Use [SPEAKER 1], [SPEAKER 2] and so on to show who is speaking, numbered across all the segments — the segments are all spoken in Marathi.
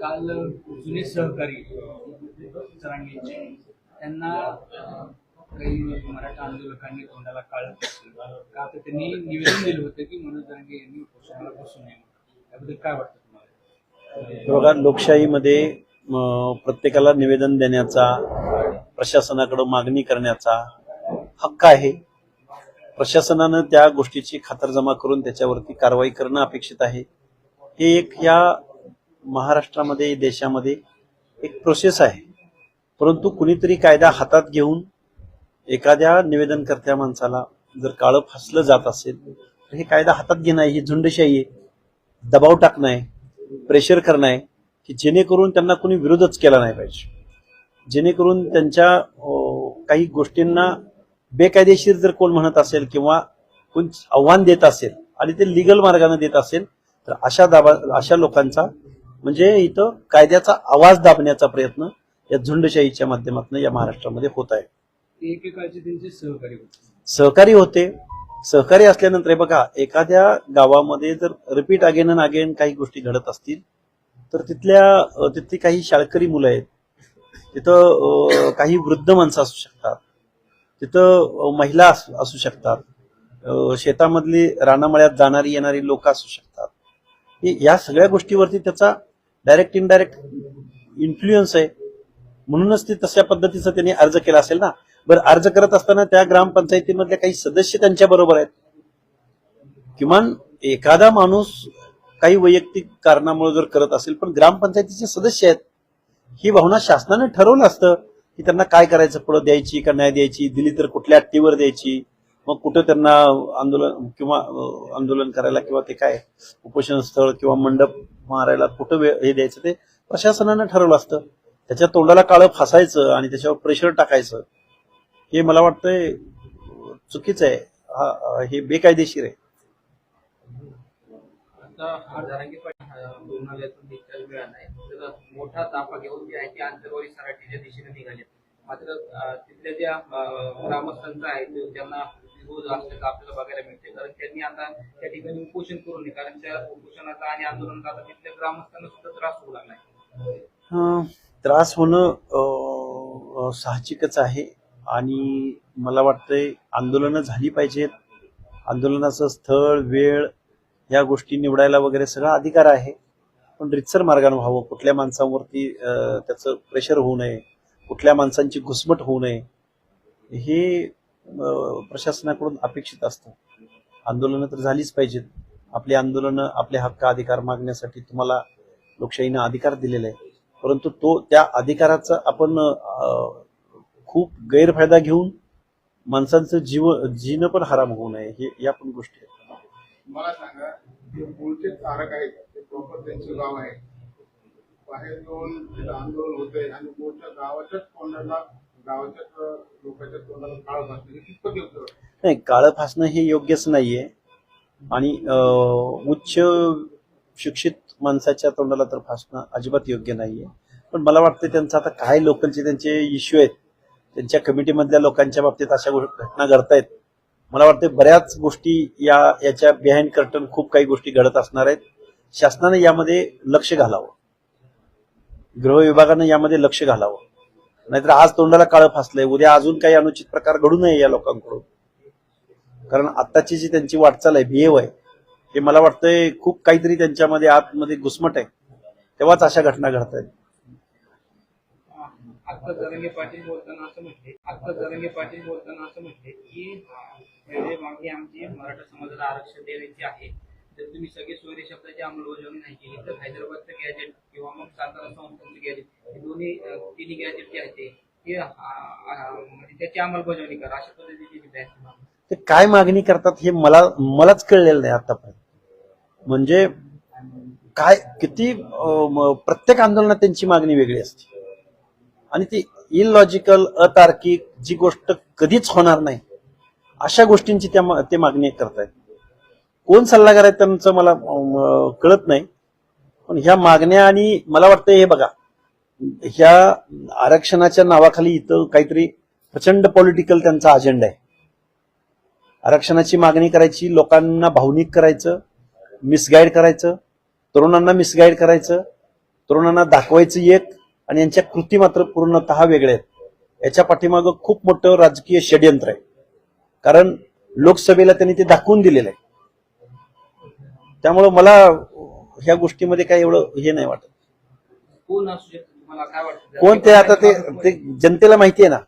[SPEAKER 1] काल जुने सहकारी जरांगेचे त्यांना काही मराठा आंदोलकांनी तोंडाला काळ का तर त्यांनी निवेदन दिलं होतं की मनोज जरांगे यांनी उपोषणाला बसू नये त्याबद्दल काय वाटतं तुम्हाला?
[SPEAKER 2] बघा लोकशाहीमध्ये प्रत्येकाला निवेदन देण्याचा प्रशासनाकडे मागणी करण्याचा हक्क आहे. प्रशासनानं त्या गोष्टीची खातरजमा करून त्याच्यावरती कारवाई करणं अपेक्षित आहे. हे एक या महाराष्ट्रामध्ये देशामध्ये एक प्रोसेस आहे. परंतु कुणीतरी कायदा हातात घेऊन एखाद्या निवेदनकर्त्या माणसाला जर काळं फासलं जात असेल तर हे कायदा हातात घेणं आहे ही झुंडशाही आहे. दबाव टाकणं आहे प्रेशर करणं आहे की जेणेकरून त्यांना कोणी विरोधच केला नाही पाहिजे. जेणेकरून त्यांच्या काही गोष्टींना बेकायदेशीर जर कोण म्हणत असेल किंवा कोण आव्हान देत असेल आणि ते लिगल मार्गाने देत असेल तर अशा दाबा अशा लोकांचा म्हणजे इथं कायद्याचा आवाज दाबण्याचा प्रयत्न या झुंडशाहीच्या माध्यमातून या महाराष्ट्रामध्ये होत आहे.
[SPEAKER 1] त्यांचे सहकारी होते.
[SPEAKER 2] सहकारी होते. सहकारी असल्यानंतर बघा एखाद्या गावामध्ये जर रिपीट अगेन अँड अगेन काही गोष्टी घडत असतील तर तिथल्या तिथली काही शाळकरी मुलं आहेत. तिथं काही वृद्ध माणसं असू शकतात. तिथं महिला असू असू शकतात. शेतामधली रानामळ्यात जाणारी येणारी लोक असू शकतात. या सगळ्या गोष्टीवरती त्याचा डायरेक्ट इनडायरेक्ट इन्फ्लुएन्स आहे. म्हणूनच ते तशा पद्धतीचा त्यांनी अर्ज केला असेल ना. बरं अर्ज करत असताना त्या ग्रामपंचायतीमधले काही सदस्य त्यांच्या बरोबर आहेत. किमान एखादा माणूस काही वैयक्तिक कारणामुळे जर करत असेल पण ग्रामपंचायतीचे सदस्य आहेत. ही भावना शासनाने ठरवलं असतं. की त्यांना काय करायचं पुढं द्यायची का नाही द्यायची दिली तर कुठल्या अट्टीवर द्यायची मग कुठं त्यांना आंदोलन किंवा आंदोलन करायला किंवा ते काय उपोषण स्थळ किंवा मंडप मारायला कुठं हे द्यायचं ते प्रशासनानं ठरवलं असतं. त्याच्या तोंडाला काळं फासायचं आणि त्याच्यावर प्रेशर टाकायचं हे मला वाटतंय चुकीचं आहे. हा- हे बेकायदेशीर आहे.
[SPEAKER 3] रुग्णालयातून डिस्चार्ज मिळाला आहे तर मोठा ताफा घेऊन जे आहे ते आंतरवारी सराटीच्या दिशेने निघाले मात्र तिथल्या ज्या ग्रामस्थांचा आहे त्यांना विरोध असल्याचं आपल्याला बघायला मिळते कारण त्यांनी आता त्या ठिकाणी उपोषण करू नये कारण त्या उपोषणाचा आणि आंदोलनाचा आता तिथल्या ग्रामस्थांना सुद्धा त्रास होऊ
[SPEAKER 2] लागला त्रास होणं साहजिकच आहे आणि मला वाटतंय आंदोलनं झाली पाहिजेत. आंदोलनाचं स्थळ वेळ या गोष्टी निवडायला वगैरे सगळा अधिकार आहे. पण रितसर मार्गाने व्हावं कुठल्या माणसांवरती त्याचं प्रेशर होऊ नये कुठल्या माणसांची घुसमट होऊ नये हे प्रशासनाकडून अपेक्षित असतं. आंदोलनं तर झालीच पाहिजेत. आपली आंदोलनं आपले हक्क अधिकार मागण्यासाठी तुम्हाला लोकशाहीनं अधिकार दिलेला आहे. परंतु तो त्या अधिकाराचा आपण खूप गैरफायदा घेऊन माणसांचं जीव जीणं पण हराम होऊ नये हे या पण गोष्टी आहेत.
[SPEAKER 4] मला सांगा ते मूळचे तारक आहेत ते प्रॉपर त्यांचं गाव आहे बाहेर येऊन तिथं आंदोलन होतंय आणि मूळच्या गावाच्याच तोंडाला गावाच्याच लोकांच्या तोंडाला काळ फासणं हे कितपत योग्य
[SPEAKER 2] नाही काळं फासणं हे योग्यच नाहीये. आणि उच्च शिक्षित माणसाच्या तोंडाला तर फासणं अजिबात योग्य नाहीये. पण मला वाटतं त्यांचं आता काय लोकलचे त्यांचे इश्यू आहेत त्यांच्या कमिटीमधल्या लोकांच्या बाबतीत अशा गो- घटना घडतायत. मला वाटतं बऱ्याच गोष्टी या याच्या बिहाइंड कर्टन खूप काही गोष्टी घडत असणार आहेत. शासनाने यामध्ये लक्ष घालावं. गृह विभागानं यामध्ये लक्ष घालावं. नाहीतर आज तोंडाला काळं फासलंय. उद्या अजून काही अनुचित प्रकार घडू नये या लोकांकडून. कारण आत्ताची जी त्यांची वाटचाल आहे बिहेव आहे हे मला वाटतंय खूप काहीतरी त्यांच्यामध्ये आतमध्ये घुसमट आहे. तेव्हाच अशा घटना घडत आहेत.
[SPEAKER 1] जरंगे पाटील बोलताना असं म्हटले जरंगे पाटील बोलताना असं म्हटले की पहिले मागणी आमची मराठा समाजाला आरक्षण देण्याची आहे. जर तुम्ही सगळे सोयरे शब्दाची अंमलबजावणी नाही केली तर हैदराबादचं गॅजेट किंवा मग सातारा संस्थांचं गॅजेट हे दोन्ही तिन्ही गॅजेट जे आहे ते म्हणजे त्याची अंमलबजावणी करा. अशा पद्धतीची ते
[SPEAKER 2] काय मागणी करतात हे मला मलाच कळलेलं नाही आतापर्यंत. म्हणजे काय किती प्रत्येक आंदोलनात त्यांची मागणी वेगळी असते. आणि ती इलॉजिकल अतार्किक जी गोष्ट कधीच होणार नाही अशा गोष्टींची त्या मा- ते मागणी करतायत. कोण सल्लागार आहेत त्यांचं मला कळत नाही. पण ह्या मागण्या आणि मला वाटतं हे बघा ह्या आरक्षणाच्या नावाखाली इथं काहीतरी प्रचंड पॉलिटिकल त्यांचा अजेंडा आहे. आरक्षणाची मागणी करायची लोकांना भावनिक करायचं मिसगाईड करायचं तरुणांना मिसगाईड करायचं तरुणांना दाखवायचं एक आणि यांच्या कृती मात्र पूर्णतः वेगळ्या आहेत. याच्या पाठीमागं खूप मोठं राजकीय षडयंत्र आहे. कारण लोकसभेला त्यांनी ते दाखवून दिलेलं आहे. त्यामुळं मला ह्या गोष्टीमध्ये काही एवढं हे नाही वाटत.
[SPEAKER 3] कोण
[SPEAKER 2] ते आता ते ते जनतेला माहिती आहे ना.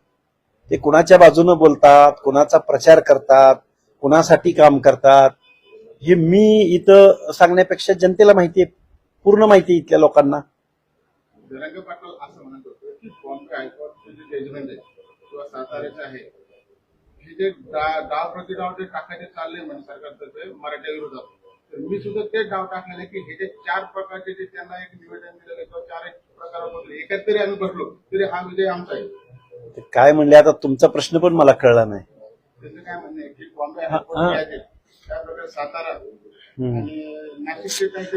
[SPEAKER 2] ते कुणाच्या बाजूनं बोलतात कुणाचा प्रचार करतात कुणासाठी काम करतात. हे मी इथं सांगण्यापेक्षा जनतेला माहिती आहे. पूर्ण माहिती आहे इथल्या लोकांना.
[SPEAKER 4] पाटील असं म्हणत होते की जे हे जे डाव प्रतिडाव जे टाकायचे चालले म्हणजे सरकारतर्फे मराठ्या विरोधात तर मी सुद्धा ते डाव टाकलेले की हे जे चार प्रकारचे जे त्यांना एक निवेदन दिलेलं किंवा चार एक प्रकारामधले एकात तरी आम्ही बसलो तरी हा विजय आमचा आहे.
[SPEAKER 2] काय म्हणले आता तुमचा प्रश्न पण मला कळला नाही.
[SPEAKER 4] त्याचं काय म्हणणं की बॉम्बे
[SPEAKER 2] हा.
[SPEAKER 4] त्याप्रकारे सातारा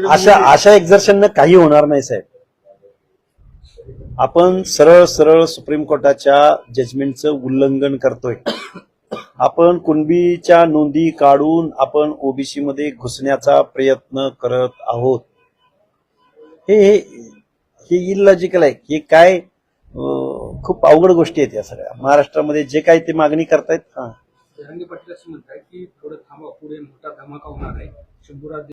[SPEAKER 2] अशा अशा एक्झर्शननं काही होणार नाही साहेब. आपण सरळ सरळ सुप्रीम कोर्टाच्या जजमेंटचं उल्लंघन करतोय. आपण कुणबीच्या नोंदी काढून आपण ओबीसी मध्ये घुसण्याचा प्रयत्न करत आहोत. हे हे हे इलॉजिकल आहे. हे काय खूप अवघड गोष्टी आहेत या सगळ्या. महाराष्ट्रामध्ये जे काही ते मागणी करतायत हा.
[SPEAKER 3] जरांगे पाटील असं म्हणतात की थोडं थांबा पुढे मोठा धमाका होणार आहे. शंभूराज